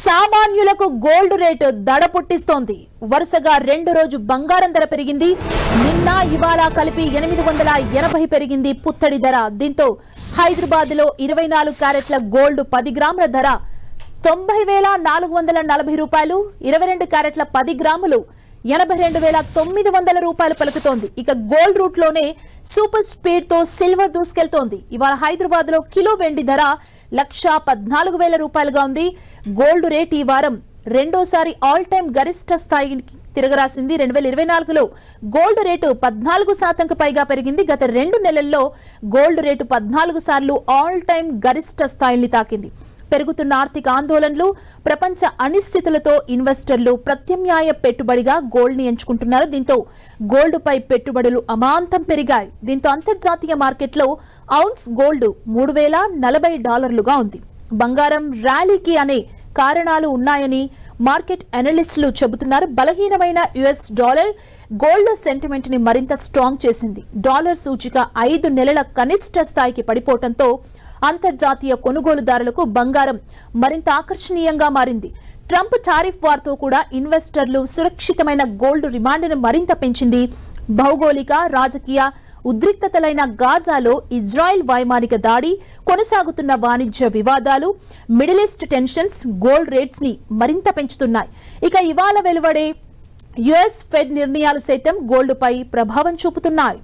సామాన్యులకు gold rate దడ పుట్టిస్తోంది వరుసగా రెండు రోజు బంగారం ధర పెరిగింది. నిన్న ఇవాళ కలిపి ఎనిమిది వందల ఎనభై పెరిగింది పుత్తడి ధర. దీంతో హైదరాబాద్లో ఇరవై నాలుగు క్యారెట్ల గోల్డ్ పది గ్రాముల ధర తొంభై వేల నాలుగు వందల నలభై రూపాయలు ఇరవై రెండు క్యారెట్ల పది గ్రాములు ఎనభై రెండు వేల తొమ్మిది వందల రూపాయలు పలుకుతోంది. ఇక గోల్డ్ రూట్లోనే సూపర్ స్పీడ్తో సిల్వర్ దూసుకెళ్తోంది. ఇవాళ హైదరాబాద్లో కిలో వెండి ధర లక్ష పద్నాలుగు వేల రూపాయలుగా ఉంది. గోల్డ్ రేట్ ఈ వారం రెండోసారి ఆల్ టైమ్ గరిష్ట స్థాయికి తిరగరాసింది. రెండు వేల ఇరవై నాలుగులో గోల్డ్ రేటు పద్నాలుగు శాతంకు పైగా పెరిగింది. గత రెండు నెలల్లో గోల్డ్ రేటు పద్నాలుగు సార్లు ఆల్ టైమ్ గరిష్ట స్థాయిని తాకింది. పెరుగుతున్న ఆర్థిక ఆందోళనలు ప్రపంచ అనిశ్చితులతో ఇన్వెస్టర్లు ప్రత్యామ్నాయ పెట్టుబడిగా గోల్డ్ని ఎంచుకుంటున్నారు. దీంతో గోల్డ్ పై పెట్టుబడులు అమాంతం పెరిగాయి. దీంతో అంతర్జాతీయ మార్కెట్లో ఔన్స్ గోల్డ్ మూడు వేల నలభై డాలర్లుగా ఉంది. బంగారం ర్యాలీకి అనే కారణాలు ఉన్నాయని మార్కెట్ అనలిస్టులు చెబుతున్నారు బలహీనమైన యుఎస్ డాలర్ గోల్డ్ సెంటిమెంట్ని మరింత స్ట్రాంగ్ చేసింది. డాలర్ సూచిక ఐదు నెలల కనిష్ట స్థాయికి పడిపోవడంతో అంతర్జాతీయ కొనుగోలుదారులకు బంగారం మరింత ఆకర్షణీయంగా మారింది. ట్రంప్ టారిఫ్ వార్తో కూడా ఇన్వెస్టర్లు సురక్షితమైన గోల్డ్ రిమాండ్ను మరింత పెంచింది. భౌగోళిక రాజకీయ ఉద్రిక్తతలైన గాజాలో ఇజ్రాయెల్ వైమానిక దాడి కొనసాగుతున్న వాణిజ్య వివాదాలు మిడిల్ ఈస్ట్ టెన్షన్స్ గోల్డ్ రేట్స్ని మరింత పెంచుతున్నాయి. ఇక ఇవాళ వెలువడే యుఎస్ ఫెడ్ నిర్ణయాలు సైతం గోల్డ్ పై ప్రభావం చూపుతున్నాయి.